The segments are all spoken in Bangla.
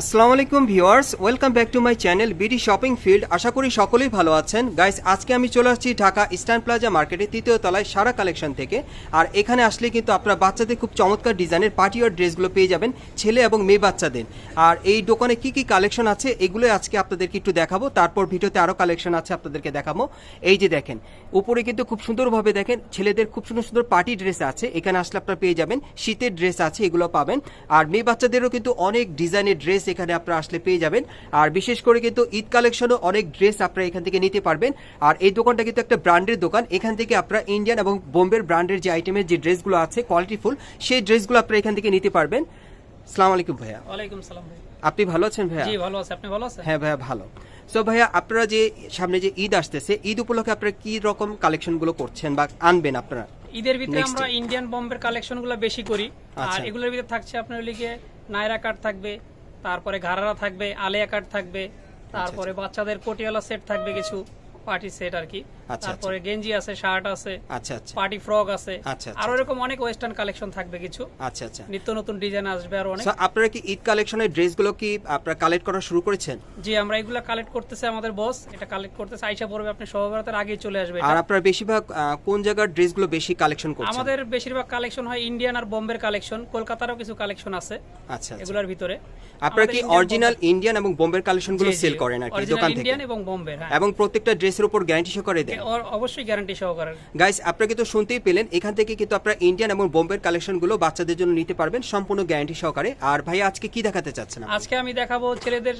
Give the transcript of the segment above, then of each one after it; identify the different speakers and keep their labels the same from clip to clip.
Speaker 1: আসসালামু আলাইকুম viewers, welcome back to my channel BD shopping field. আশা করি সকলেই ভালো আছেন। গাইস, আজকে আমি চলে আসছি ঢাকা ইস্টার্ন প্লাজা মার্কেটে তৃতীয় তলায় সারা কালেকশন থেকে। আর এখানে আসলে কিন্তু আপনারা বাচ্চাদের খুব চমৎকার ডিজাইনের পার্টি ওয়ার ড্রেসগুলো পেয়ে যাবেন, ছেলে এবং মেয়ে বাচ্চাদের। আর এই দোকানে কি কি কালেকশন আছে, এগুলো আজকে আপনাদেরকে একটু দেখাবো। তারপর ভিডিওতে আরও কালেকশন আছে আপনাদেরকে দেখাবো। এই যে দেখেন, উপরে কিন্তু খুব সুন্দরভাবে দেখেন, ছেলেদের খুব সুন্দর সুন্দর পার্টি ড্রেস আছে। এখানে আসলে আপনারা পেয়ে যাবেন, শীতের ড্রেস আছে, এগুলো পাবেন। আর মেয়ে বাচ্চাদেরও কিন্তু অনেক ডিজাইনের ড্রেস এখানে আপনারা আসলে পেয়ে যাবেন। আর বিশেষ করে কিন্তু ঈদ কালেকশনও অনেক ড্রেস আপনারা এখান থেকে নিতে পারবেন। আর এই দোকানটা কিন্তু একটা ব্র্যান্ডের দোকান। এখান থেকে আপনারা ইন্ডিয়ান এবং বোম্বের ব্র্যান্ডের যে আইটেমের যে ড্রেসগুলো আছে কোয়ালিটিফুল সেই ড্রেসগুলো আপনারা এখান থেকে নিতে পারবেন। সালাম আলাইকুম ভাইয়া।
Speaker 2: ওয়ালাইকুম সালাম
Speaker 1: আপনি ভালো আছেন ভাইয়া?
Speaker 2: জি ভালো আছে। আপনি ভালো আছেন?
Speaker 1: হ্যাঁ ভাইয়া ভালো। সো ভাইয়া আপনারা যে সামনে যে ঈদ আসতেছে ঈদ উপলক্ষে আপনারা কি রকম কালেকশনগুলো করছেন বা আনবেন আপনারা?
Speaker 2: ঈদের ভিতরে আমরা ইন্ডিয়ান বম্বের কালেকশনগুলো বেশি করি। আর
Speaker 1: আচ্ছা।
Speaker 2: এগুলোর ভিতরে থাকছে আপনার লিগে নায়রা কাট থাকবে তারপরে ঘাড়ারা থাকবে আলেয়া কাট থাকবে তারপরে বাচ্চাদের পটিয়ালা সেট থাকবে কিছু। পার্টি সেট আর কি।
Speaker 1: আচ্ছা।
Speaker 2: তারপরে গেঞ্জি আছে শার্ট আছে
Speaker 1: আচ্ছা আচ্ছা।
Speaker 2: পার্টি ফ্রক আছে।
Speaker 1: আচ্ছা, আচ্ছা,
Speaker 2: আর এরকম অনেক ওয়েস্টার্ন কালেকশন থাকবে কিছু।
Speaker 1: আচ্ছা আচ্ছা।
Speaker 2: নিত্য নতুন ডিজাইন আসবে আর অনেক।
Speaker 1: আপনারা কি ঈদ কালেকশনের ড্রেসগুলো কি আপনারা কালেক্ট করা শুরু করেছেন?
Speaker 2: জি আমরা এগুলা কালেক্ট করতেছে আমাদের বস এটা কালেক্ট করতেছে আইসা পড়বে আপনি সহবরাতের আগেই চলে আসবে
Speaker 1: আর আপনারা বেশিরভাগ কোন জায়গার ড্রেসগুলো বেশি কালেকশন করছেন?
Speaker 2: আমাদের বেশিরভাগ কালেকশন হয় ইন্ডিয়ান আর বোম্বের কালেকশন কলকাতারও কিছু কালেকশন আছে
Speaker 1: আচ্ছা আচ্ছা।
Speaker 2: এগুলোর ভিতরে।
Speaker 1: আপনারা কি অরিজিনাল ইন্ডিয়ান এবং বোম্বের কালেকশনগুলো সেল করেন আর কি দোকান থেকে?
Speaker 2: ইন্ডিয়ান এবং বোম্বের হ্যাঁ।
Speaker 1: এবং প্রত্যেকটা ড্রেসের উপর গ্যারান্টি সহকারে দেন।
Speaker 2: ওর অবশ্যই গ্যারান্টি সহকারে।
Speaker 1: গাইস আপনারা কিন্তু শুনতেই পেলেন এখান থেকে কিন্তু আপনারা ইন্ডিয়ান এবং বোম্বের কালেকশনগুলো বাচ্চাদের জন্য নিতে পারবেন সম্পূর্ণ গ্যারান্টি সহকারে। আর ভাই আজকে কি দেখাতে চাচ্ছেন
Speaker 2: আজকে আমি দেখাবো ছেলেদের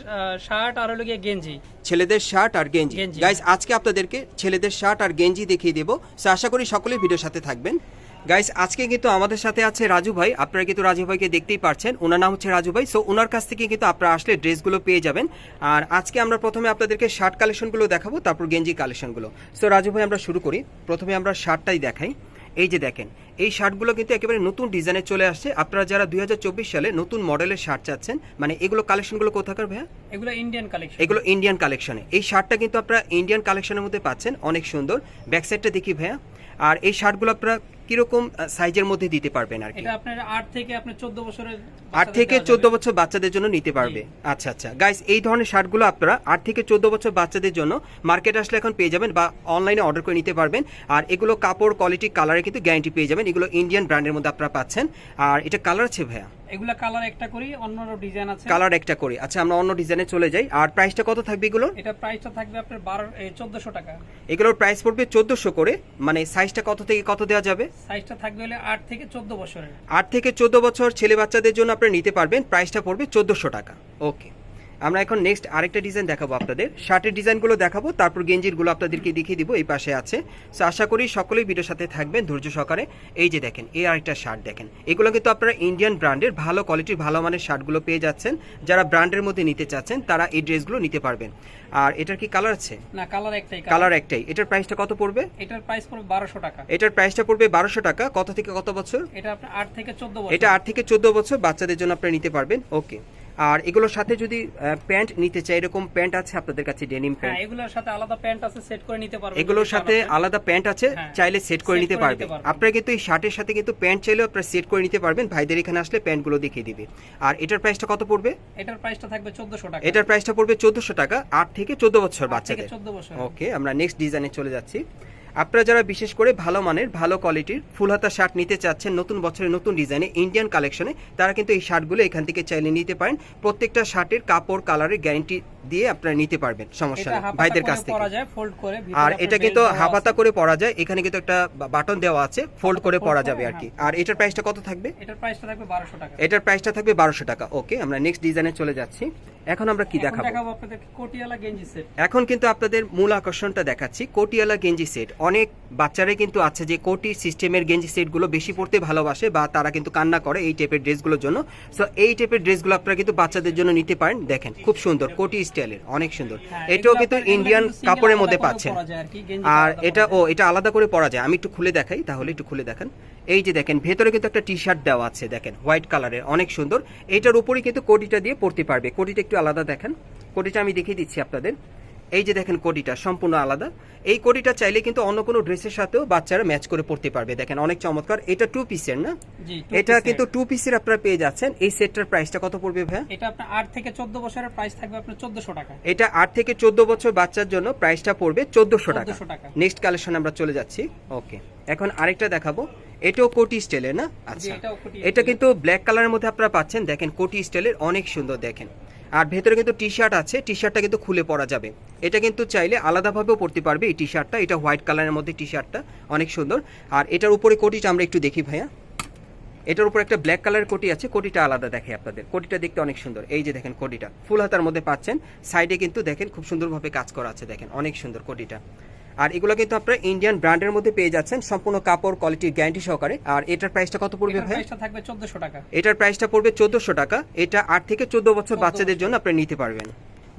Speaker 2: শার্ট আর হলো গিয়ে গেঞ্জি।
Speaker 1: ছেলেদের শার্ট আর গেঞ্জি। গাইস আজকে আপনাদেরকে ছেলেদের শার্ট আর গেঞ্জি দেখিয়ে দেবো। আশা করি সকলেই ভিডিওর সাথে থাকবেন। গাইস আজকে কিন্তু আমাদের সাথে আছে রাজু ভাই। আপনারা কিন্তু রাজু ভাইকে দেখতেই পারছেন। ওনার নাম হচ্ছে রাজু ভাই। সো ওনার কাছ থেকে কিন্তু আপনারা আসলে ড্রেসগুলো পেয়ে যাবেন। আর আজকে আমরা প্রথমে আপনাদেরকে শার্ট কালেকশনগুলো দেখাবো তারপর গেঞ্জি কালেকশনগুলো সো রাজু ভাই আমরা শুরু করি। প্রথমে আমরা শার্টটাই দেখাই। এই যে দেখেন এই শার্টগুলো কিন্তু একেবারে নতুন ডিজাইনে চলে আসছে। আপনারা যারা দুই হাজার চব্বিশ সালে নতুন মডেলের শার্ট চাচ্ছেন মানে এগুলো কালেকশনগুলো কোথাকার ভাইয়া?
Speaker 2: এগুলো ইন্ডিয়ান কালেকশন
Speaker 1: এগুলো ইন্ডিয়ান কালেকশনে এই শার্টটা কিন্তু আপনারা ইন্ডিয়ান কালেকশনের মধ্যে পাচ্ছেন। অনেক সুন্দর। ব্যাক সাইডটা দেখি ভাইয়া। আর এই শার্টগুলো আপনারা কীরকম সাইজের মধ্যে দিতে পারবেন আর কি?
Speaker 2: এটা আপনার আট থেকে আপনার চোদ্দ বছরের
Speaker 1: আট
Speaker 2: বাচ্চাদের
Speaker 1: থেকে
Speaker 2: দেওয়া
Speaker 1: চোদ্দ
Speaker 2: যাবে।
Speaker 1: বছর বাচ্চাদের জন্য নিতে পারবে। আচ্ছা আচ্ছা। গাইস এই ধরনের শার্টগুলো আপনারা আট থেকে চোদ্দ বছর বাচ্চাদের জন্য মার্কেট আসলে এখন পেয়ে যাবেন বা অনলাইনে অর্ডার করে নিতে পারবেন। আর এগুলো কাপড় কোয়ালিটি কালারে কিন্তু গ্যারান্টি পেয়ে যাবেন। এগুলো ইন্ডিয়ান ব্র্যান্ডের মধ্যে আপনারা পাচ্ছেন। আর এটা কালার আছে ভাইয়া?
Speaker 2: এগুলা কালার একটা করি অন্য ডিজাইন আছে।
Speaker 1: কালার একটা করে। আচ্ছা আমরা অন্য ডিজাইনে চলে যাই। আর প্রাইসটা কত থাকবে এগুলো?
Speaker 2: এটা প্রাইসটা থাকবে আপনার বারো চোদ্দশো টাকা।
Speaker 1: এগুলোর প্রাইস পড়বে চোদ্দশো করে। মানে সাইজটা কত থেকে কত দেওয়া যাবে?
Speaker 2: সাইজটা থাকবে হলে আট থেকে চোদ্দ বছরের।
Speaker 1: আট থেকে চোদ্দ বছর ছেলে বাচ্চাদের জন্য আপনারা নিতে পারবেন। প্রাইসটা পড়বে চোদ্দশো টাকা। ওকে। আমরা এখন নেক্সট আরেকটা ডিজাইন দেখাবো আপনাদের। শার্টের ডিজাইনগুলো দেখাবো তারপর গেঞ্জিরগুলো আপনাদেরকে দেখিয়ে দিব এই পাশে আছে। সো আশা করি সকলেই ভিডিওর সাথে থাকবেন ধৈর্য সহকারে। এই যে দেখেন এই আরেকটা শার্ট দেখেন। এগুলো কিন্তু আপনারা ইন্ডিয়ান ব্র্যান্ডের ভালো কোয়ালিটির ভালো মানের শার্টগুলো পেয়ে যাচ্ছেন। যারা ব্র্যান্ডের মধ্যে নিতে চাচ্ছেন তারা এই ড্রেসগুলো নিতে পারবেন। আর এটার কি কালার আছে?
Speaker 2: না কালার একটাই
Speaker 1: কালার একটাই। এটার প্রাইসটা কত পড়বে?
Speaker 2: এটার প্রাইস পড়বে বারোশো টাকা।
Speaker 1: এটার প্রাইসটা পড়বে বারোশো টাকা। কত থেকে কত বছর?
Speaker 2: এটা আপনার আট থেকে চোদ্দ বছর।
Speaker 1: এটা আট থেকে চোদ্দ বছর বাচ্চাদের জন্য আপনারা নিতে পারবেন। ওকে আর এগুলোর সাথে যদি প্যান্ট নিতে চাই এরকম প্যান্ট আছে আপনাদের কাছে ডেনিম
Speaker 2: হ্যাঁ
Speaker 1: প্যান্ট
Speaker 2: এগুলোর সাথে আলাদা প্যান্ট আছে সেট করে নিতে পারবেন।
Speaker 1: এগুলোর সাথে আলাদা প্যান্ট আছে
Speaker 2: হ্যাঁ,
Speaker 1: চাইলে সেট করে নিতে পারবে। আপনারা কিন্তু এই শার্টের সাথে কিন্তু প্যান্ট চাইলেও আপনারা সেট করে নিতে পারবেন। ভাইদের এখানে আসলে প্যান্টগুলো দেখিয়ে দিবে। আর এটার প্রাইসটা কত পড়বে?
Speaker 2: এটার প্রাইসটা থাকবে চোদ্দশো টাকা।
Speaker 1: এটার প্রাইসটা পড়বে চোদ্দশো টাকা আট থেকে চোদ্দ বছর
Speaker 2: আট
Speaker 1: বাচ্চাদের।
Speaker 2: চোদ্দ বছর।
Speaker 1: ওকে আমরা নেক্সট ডিজাইনে চলে যাচ্ছি। আপনারা যারা বিশেষ করে ভালো মানের, ভালো কোয়ালিটির ফুল হাতা শার্ট নিতে চাচ্ছেন, নতুন বছরের নতুন ডিজাইনে ইন্ডিয়ান কালেকশনে তারা কিন্তু এই শার্টগুলো এখান থেকে চাইলে নিতে পারেন। প্রত্যেকটা শার্টের কাপড় কালারের গ্যারান্টি দিয়ে আপনারা নিতে পারবেন সমস্যা নেই ভাইদের কাছ থেকে। আর এটা কিন্তু হাফাতা করে পরা যায় এখানে কিন্তু একটা বাটন দেওয়া আছে ফোল্ড করে পরা যাবে আর কি।
Speaker 2: হ্যাঁ।
Speaker 1: আর এটার প্রাইসটা কত থাকবে?
Speaker 2: এটার প্রাইসটা থাকবে বারোশো টাকা।
Speaker 1: এটার প্রাইসটা থাকবে বারোশো টাকা। ওকে আমরা নেক্সট ডিজাইনে চলে যাচ্ছি। এখন আমরা কি দেখাবো?
Speaker 2: দেখাবো আপনাদের কোটিয়ালা গেঞ্জি সেট
Speaker 1: এখন কিন্তু আপনাদের মূল আকর্ষণটা দেখাচ্ছি কোটিয়ালা গেঞ্জি সেট অনেক বাচ্চারাই কিন্তু আছে যে কোটি সিস্টেমের গেঞ্জি সেটগুলো বেশি পড়তে ভালোবাসে বা তারা কিন্তু কান্না করে এই টাইপের ড্রেসগুলোর জন্য। সো এই টাইপের ড্রেসগুলো আপনারা কিন্তু বাচ্চাদের জন্য নিতে পারেন। দেখেন খুব সুন্দর কোটি স্টাইলের অনেক সুন্দর।
Speaker 2: হ্যাঁ,
Speaker 1: এটাও কিন্তু ইন্ডিয়ান কাপড়ের মধ্যে পাচ্ছেন।
Speaker 2: আর
Speaker 1: এটা ও এটা আলাদা করে পরা যায়। আমি একটু খুলে দেখাই তাহলে একটু খুলে দেখেন। এই যে দেখেন ভেতরে কিন্তু একটা টি শার্ট দেওয়া আছে দেখেন হোয়াইট কালারের অনেক সুন্দর। এটার উপরে কিন্তু কোটিটা দিয়ে পড়তে পারবে। কোটিটা একটু আলাদা দেখেন। কোটিটা আমি দেখিয়ে দিচ্ছি আপনাদের। এই যে দেখেন কোটিটা সম্পূর্ণ আলাদা। এই কোডিটা চাইলে কিন্তু অন্য কোনো ড্রেসের সাথেও বাচ্চারা ম্যাচ করে পড়তে পারবে। দেখেন অনেক চমৎকার। এটা টু পিসের না? এটা কিন্তু টু পিসের আপনারা পেয়ে যাচ্ছেন। এই সেটটার প্রাইসটা কত পড়বে ভাইয়া?
Speaker 2: এটা আপনার আট থেকে চোদ্দ বছরের প্রাইস থাকবে আপনার চোদ্দশো টাকা।
Speaker 1: এটা আট থেকে চোদ্দ বছর বাচ্চার জন্য প্রাইসটা পড়বে চোদ্দশো টাকা।
Speaker 2: 1400 টাকা।
Speaker 1: নেক্সট কালেকশন আমরা চলে যাচ্ছি। ওকে এখন আরেকটা দেখাবো। এটাও কোটি স্টাইলের না? আচ্ছা। এটা কিন্তু ব্ল্যাক কালারের মধ্যে আপনারা পাচ্ছেন। দেখেন কোটি স্টাইলের অনেক সুন্দর দেখেন। আর ভেতরে কিন্তু টি শার্ট আছে টি শার্টটা কিন্তু খুলে পরা যাবে। এটা কিন্তু চাইলে আলাদাভাবেও পরতে পারবে এই টি শার্টটা এটা হোয়াইট কালারের মধ্যে টি শার্টটা অনেক সুন্দর। আর এটার উপরে কোটিটা আমরা একটু দেখি ভাইয়া। এটার উপর একটা ব্ল্যাক কালারের কোটি আছে, কোটিটা আলাদা দেখে আপনাদের। কোটিটা দেখতে অনেক সুন্দর। এই যে দেখেন কোটিটা। ফুল হাতার মধ্যে পাচ্ছেন। সাইডে কিন্তু দেখেন খুব সুন্দরভাবে কাজ করা আছে, দেখেন। অনেক সুন্দর কোটিটা। আর এগুলো কিন্তু আপনারা ইন্ডিয়ান ব্র্যান্ডের মধ্যে পেয়ে যাচ্ছেন। সম্পূর্ণ কাপড় কোয়ালিটির গ্যারান্টি সহকারে। আর এটার প্রাইসটা কত পড়বে ভাই?
Speaker 2: প্রাইসটা থাকবে চোদ্দশো টাকা।
Speaker 1: এটার প্রাইসটা পড়বে চোদ্দোশো টাকা। এটা আট থেকে চোদ্দ বছর বাচ্চাদের জন্য আপনি নিতে পারবেন।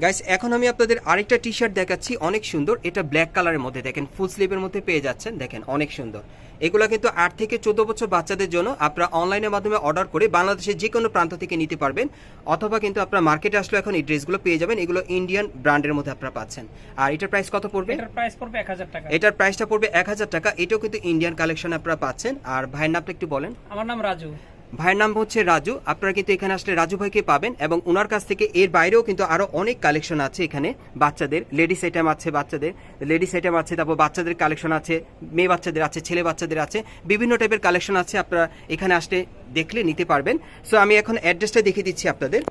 Speaker 1: গাইস এখন আমি আপনাদের আরেকটা টি শার্ট দেখাচ্ছি অনেক সুন্দর। এটা ব্ল্যাক কালারের মধ্যে দেখেন ফুল স্লিভের মধ্যে পেয়ে যাচ্ছেন দেখেন অনেক সুন্দর। এগুলো কিন্তু আট থেকে চোদ্দ বছর বাচ্চাদের জন্য আপনারা অনলাইনের মাধ্যমে অর্ডার করে বাংলাদেশের যে কোনো প্রান্ত থেকে নিতে পারবেন অথবা কিন্তু আপনারা মার্কেটে আসলে এখন এই ড্রেসগুলো পেয়ে যাবেন এগুলো ইন্ডিয়ান ব্র্যান্ডের মধ্যে আপনারা পাচ্ছেন। আর এটার প্রাইস কত পড়বে?
Speaker 2: এটার প্রাইস পড়বে এক হাজার টাকা।
Speaker 1: এটার প্রাইসটা পড়বে এক হাজার টাকা এটাও কিন্তু ইন্ডিয়ান কালেকশন আপনারা পাচ্ছেন। আর ভাইয়ের নামটা একটু বলেন।
Speaker 2: আমার নাম রাজু।
Speaker 1: ভাইয়ের নাম হচ্ছে রাজু। আপনারা কিন্তু এখানে আসলে রাজু ভাইকে পাবেন এবং ওনার কাছ থেকে এর বাইরেও কিন্তু আরও অনেক কালেকশন আছে এখানে বাচ্চাদের। লেডিস আইটেম আছে বাচ্চাদের, লেডিস আইটেম আছে, তারপর বাচ্চাদের কালেকশন আছে, মেয়ে বাচ্চাদের আছে, ছেলে বাচ্চাদের আছে, বিভিন্ন টাইপের কালেকশন আছে, আপনারা এখানে আসলে দেখলে নিতে পারবেন। সো আমি এখন অ্যাড্রেসটা দেখিয়ে দিচ্ছি আপনাদের।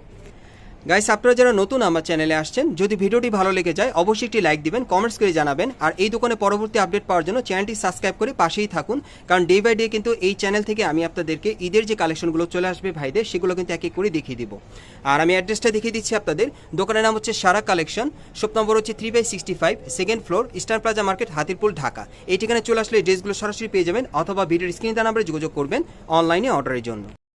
Speaker 1: গাইস আপনারা যারা নতুন আমার চ্যানেলে আসছেন, যদি ভিডিওটি ভালো লেগে যায়, অবশ্যই একটি লাইক দিবেন কমেন্টস করে জানাবেন, আর এই দোকানে পরবর্তী আপডেট পাওয়ার জন্য চ্যানেলটি সাবস্ক্রাইব করে পাশেই থাকুন, কারণ ডে বাই ডে কিন্তু এই চ্যানেল থেকে আমি আপনাদেরকে ঈদের যে কালেকশনগুলো চলে আসবে ভাইদের, সেগুলো কিন্তু এক এক করে দেখিয়ে দিব। আর আমি অ্যাড্রেসটা দেখিয়ে দিচ্ছি আপনাদের, দোকানের নাম হচ্ছে সারা কালেকশন শপ নম্বর হচ্ছে three by sixty five second floor eastern plaza market Hatirpul, Dhaka. এই চলে আসলে ড্রেসগুলো সরাসরি পেয়ে যাবেন, অথবা ভিডিওর স্ক্রিন নাম্বারে যোগাযোগ করবেন অনলাইনে অর্ডারের জন্য।